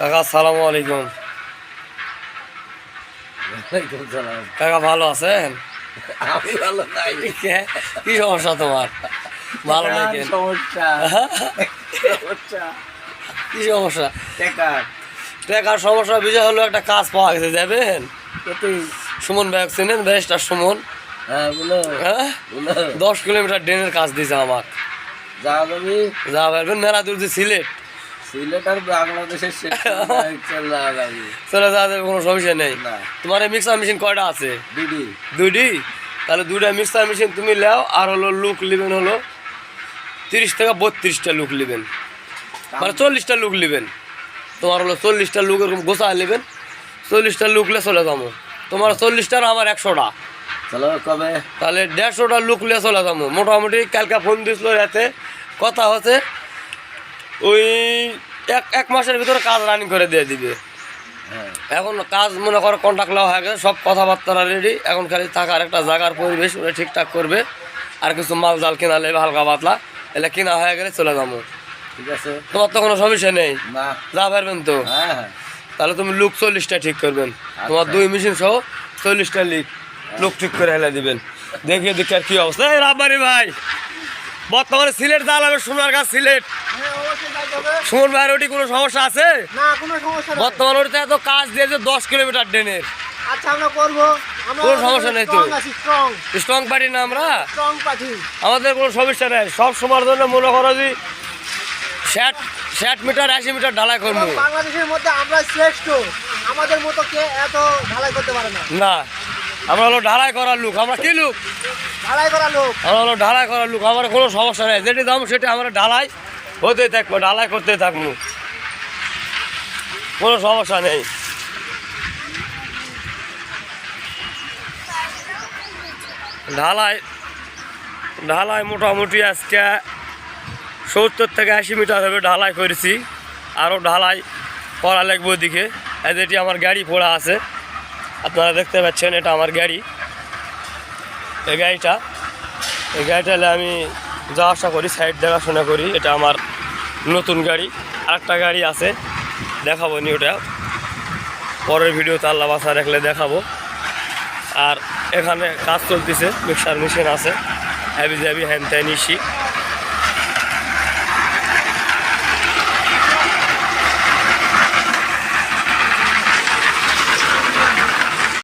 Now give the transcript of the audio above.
কাকা আসসালামু আলাইকুম। কাকা ভালো আছেন? আমি ভালো নাই কি? সমস্যা তোমার? ভালো সমস্যা? সমস্যা? কি সমস্যা? টাকার। টাকার সমস্যা বিষয় হলো একটা কাজ পাওয়া গেছে যাবেন? সুমন ব্যাগ চেনেন? ব্যারিস্টার সুমন? হ্যাঁ হ্যাঁ? দশ কিলোমিটার ড্রেনের কাজ দিয়েছে আমার যা পারবেন মেলা দূর সিলেট। সিলেট আর বাংলাদেশের চলে আগামী যাওয়া যাবে কোনো সমস্যা নেই। তোমার এই মিক্সার মেশিন কয়টা আছে? তাহলে দুইটা মিক্সার মেশিন তুমি নাও আর হলো লুক নেবেন হলো তিরিশ থেকে বত্রিশটা লুক নেবেন মানে চল্লিশটা লুক নেবেন তোমার হলো চল্লিশটা লুক এরকম গোসা নেবেন চল্লিশটা লুকলে চলে যাব। তোমার চল্লিশটার আমার একশোটা। কবে? তাহলে দেড়শোটা লুকলে চলে যাব। মোটামুটি কালকে ফোন দিছিল রাতে। কথা হচ্ছে ওই এক এক মাসের ভিতরে কাজ রানিং করে দিয়ে দিবে। হ্যাঁ। এখন কাজ মনে করো কন্ট্যাক্ট নেওয়া হয়ে গেছে সব কথাবার্তা রেডি এখন খালি থাকার একটা জায়গার পরিবেশ ওরা ঠিকঠাক করবে। আর কিছু মাল জাল কেনা নেবে হালকা পাতলা এলে কেনা হয়ে গেলে চলে যাব। ঠিক আছে। তোমার তো কোনো সমস্যা নেই? যা পারবেন তো। হ্যাঁ হ্যাঁ। তাহলে তুমি লুক চল্লিশটা ঠিক করবেন। তোমার দুই মেশিন সহ চল্লিশটা লিক লুক ঠিক করে হেলে দিবেন। দেখিয়ে দেখি আর কি অবস্থা। রাব্বারি ভাই বর্তমানে সিলেট জ্বালাবে সোনার গাছ সিলেট। সুমন ভাইয়ের ওটি কোনো সমস্যা আছে? না কোনো সমস্যা বর্তমানে ওটিতে এত কাজ দিয়েছে দশ কিলোমিটার ড্রেনের। আচ্ছা আমরা করব। কোনো সমস্যা নেই তো। স্ট্রং পার্টি না আমরা? আমাদের কোনো সমস্যা নেই। সব সময়ের জন্য মনে করো যে ষাট ষাট মিটার আশি মিটার ঢালাই করব। বাংলাদেশের মধ্যে আমরা শ্রেষ্ঠ। আমাদের মতো কে এত ঢালাই করতে পারে না। না আমরা হলো ঢালাই করার লোক। আমরা কি লোক? ঢালাই করা লোক। আমরা হলো ঢালাই করার লোক। আমার কোনো সমস্যা নেই। যেটি দাম সেটি আমরা ঢালাই হতে থাকব, ঢালাই করতে থাকব। কোনো সমস্যা নেই। ঢালাই ঢালাই মোটামুটি আজকে সত্তর থেকে আশি মিটার হবে ঢালাই করেছি। আরও ঢালাই করা লাগবে ওদিকে। এই যেটি আমার গাড়ি পড়া আছে। আপনারা দেখতে পাচ্ছেন, এটা আমার গাড়ি। এই গাড়িটা এই গাড়িটা আমি যাওয়া আসা করি সাইড দেখাশোনা করি, এটা আমার নতুন গাড়ি। আরেকটা গাড়ি আছে, দেখাবো নি ওটা পরের ভিডিওতে আল্লাহ বাসা রাখলে দেখাবো। আর এখানে কাজ চলতেছে, মিক্সার মেশিন আছে হ্যাভি জ্যাভি হ্যান ত্যান ইসি